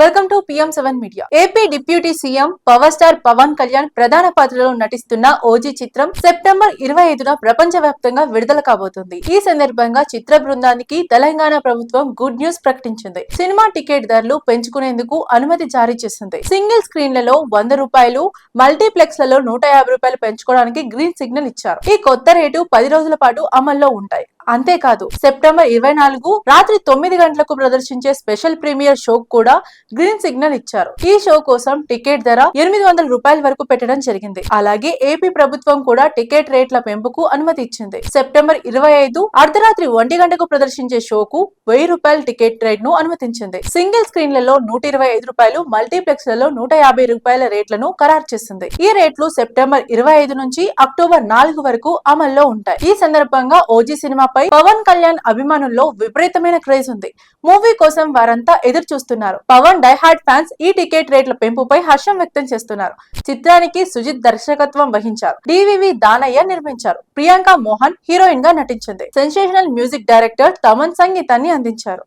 Welcome to PM seven media AP deputy CM power star Pawan Kalyan ప్రధాన పాత్రలో నటిస్తున్న OG చిత్రం September ఇరవై ఐదున ప్రపంచ వ్యాప్తంగా విడుదల కాబోతుంది. ఈ సందర్భంగా చిత్ర బృందానికి తెలంగాణ ప్రభుత్వం గుడ్ న్యూస్ ప్రకటించింది. సినిమా టికెట్ ధరలు పెంచుకునేందుకు అనుమతి జారీ చేసింది. సింగిల్ స్క్రీన్లలో వంద రూపాయలు మల్టీప్లెక్స్లలో నూట యాభై రూపాయలు పెంచుకోవడానికి గ్రీన్ సిగ్నల్ ఇచ్చారు. ఈ కొత్త రేటు పది రోజుల పాటు అమల్లో ఉంటాయి. అంతేకాదు సెప్టెంబర్ ఇరవై నాలుగు రాత్రి తొమ్మిది గంటలకు ప్రదర్శించే స్పెషల్ ప్రీమియర్ షో కూడా గ్రీన్ సిగ్నల్ ఇచ్చారు. ఈ షో కోసం టికెట్ ధర ఎనిమిది వందల రూపాయల వరకు పెట్టడం జరిగింది. అలాగే ఏపీ ప్రభుత్వం కూడా టికెట్ రేట్ల పెంపుకు అనుమతి ఇచ్చింది సెప్టెంబర్ ఇరవై ఐదు అర్ధరాత్రి ఒంటి గంటకు ప్రదర్శించే షోకు వెయ్యి రూపాయల టికెట్ రేట్ను అనుమతించింది. సింగిల్ స్క్రీన్లలో నూట ఇరవై ఐదు రూపాయలు మల్టీప్లెక్స్లలో నూట యాభై రూపాయల రేట్లను ఖరారు చేసింది. ఈ రేట్లు సెప్టెంబర్ ఇరవై ఐదు నుంచి అక్టోబర్ నాలుగు వరకు అమల్లో ఉంటాయి. ఈ సందర్భంగా ఓజీ సినిమాపై పవన్ కళ్యాణ్ అభిమానుల్లో విపరీతమైన క్రేజ్ ఉంది. మూవీ కోసం వారంతా ఎదురు చూస్తున్నారు పవన్ డైహార్డ్ ఫ్యాన్స్ ఈ టికెట్ రేట్ల పెంపుపై హర్షం వ్యక్తం చేస్తున్నారు. చిత్రానికి సుజిత్ దర్శకత్వం వహించారు. డివివి దానయ్య నిర్మించారు. ప్రియాంక మోహన్ హీరోయిన్గా నటించింది. సెన్సేషనల్ మ్యూజిక్ డైరెక్టర్ తమన్ సంగీతాన్ని అందించారు.